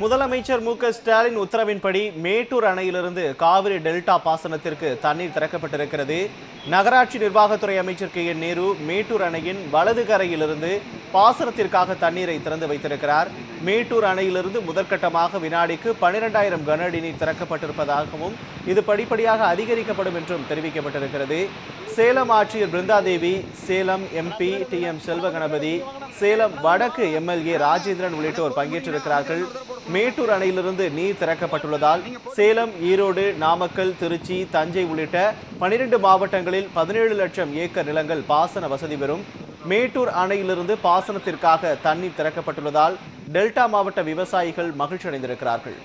முதலமைச்சர் மு க ஸ்டாலின் உத்தரவின்படி மேட்டூர் அணையிலிருந்து காவிரி டெல்டா பாசனத்திற்கு தண்ணீர் திறக்கப்பட்டிருக்கிறது. நகராட்சி நிர்வாகத்துறை அமைச்சர் கே என் நேரு மேட்டூர் அணையின் வலது கரையிலிருந்து பாசனத்திற்காக தண்ணீரை திறந்து வைத்திருக்கிறார். மேட்டூர் அணையிலிருந்து முதற்கட்டமாக வினாடிக்கு பனிரெண்டாயிரம் கன அடி நீர் திறக்கப்பட்டிருப்பதாகவும் இது படிப்படியாக அதிகரிக்கப்படும் என்றும் தெரிவிக்கப்பட்டிருக்கிறது. சேலம் ஆட்சியர் Brindadevi Salem MP T M Selva Ganapathi Salem வடக்கு எம்எல்ஏ ராஜேந்திரன் உள்ளிட்டோர் பங்கேற்றிருக்கிறார்கள். மேட்டூர் அணையிலிருந்து நீர் திறக்கப்பட்டுள்ளதால் சேலம் ஈரோடு நாமக்கல் திருச்சி தஞ்சை உள்ளிட்ட பனிரெண்டு மாவட்டங்களில் பதினேழு லட்சம் ஏக்கர் நிலங்கள் பாசன வசதி பெறும். மேட்டூர் அணையிலிருந்து பாசனத்திற்காக தண்ணீர் திறக்கப்பட்டுள்ளதால் டெல்டா மாவட்ட விவசாயிகள் மகிழ்ச்சி அடைந்திருக்கிறார்கள்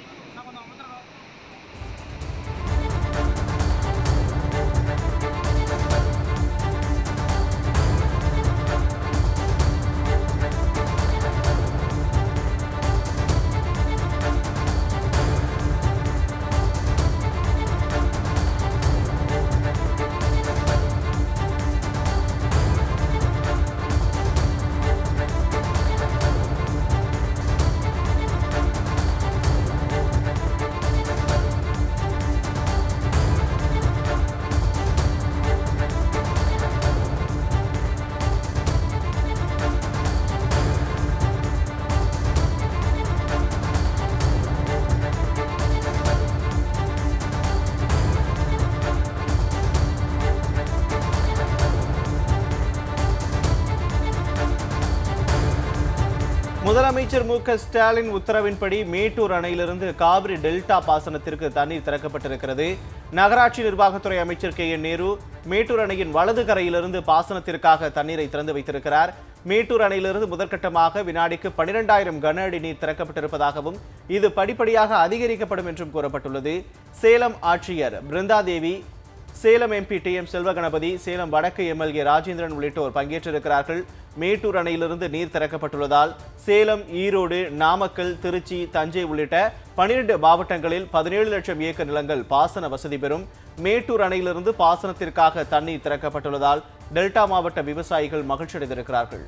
முதலமைச்சர் மு ஸ்டாலின் உத்தரவின்படி மேட்டூர் அணையிலிருந்து காவிரி டெல்டா பாசனத்திற்கு தண்ணீர் திறக்கப்பட்டிருக்கிறது. நகராட்சி நிர்வாகத்துறை அமைச்சர் கே என் நேரு மேட்டூர் அணையின் வலது கரையிலிருந்து பாசனத்திற்காக தண்ணீரை திறந்து வைத்திருக்கிறார். மேட்டூர் அணையிலிருந்து முதற்கட்டமாக வினாடிக்கு பனிரெண்டாயிரம் கன அடி நீர் திறக்கப்பட்டிருப்பதாகவும் இது படிப்படியாக அதிகரிக்கப்படும் என்றும் கூறப்பட்டுள்ளது. சேலம் ஆட்சியர் Brindadevi Salem MP T M Selvaganapathi Salem வடக்கு எம்எல்ஏ ராஜேந்திரன் உள்ளிட்டோர் பங்கேற்றிருக்கிறார்கள். மேட்டூர் அணையிலிருந்து நீர் திறக்கப்பட்டுள்ளதால் சேலம் ஈரோடு நாமக்கல் திருச்சி தஞ்சை உள்ளிட்ட பனிரெண்டு மாவட்டங்களில் பதினேழு லட்சம் ஏக்கர் நிலங்கள் பாசன வசதி பெறும். மேட்டூர் அணையிலிருந்து பாசனத்திற்காக தண்ணீர் திறக்கப்பட்டுள்ளதால் டெல்டா மாவட்ட விவசாயிகள் மகிழ்ச்சியடைந்திருக்கிறார்கள்.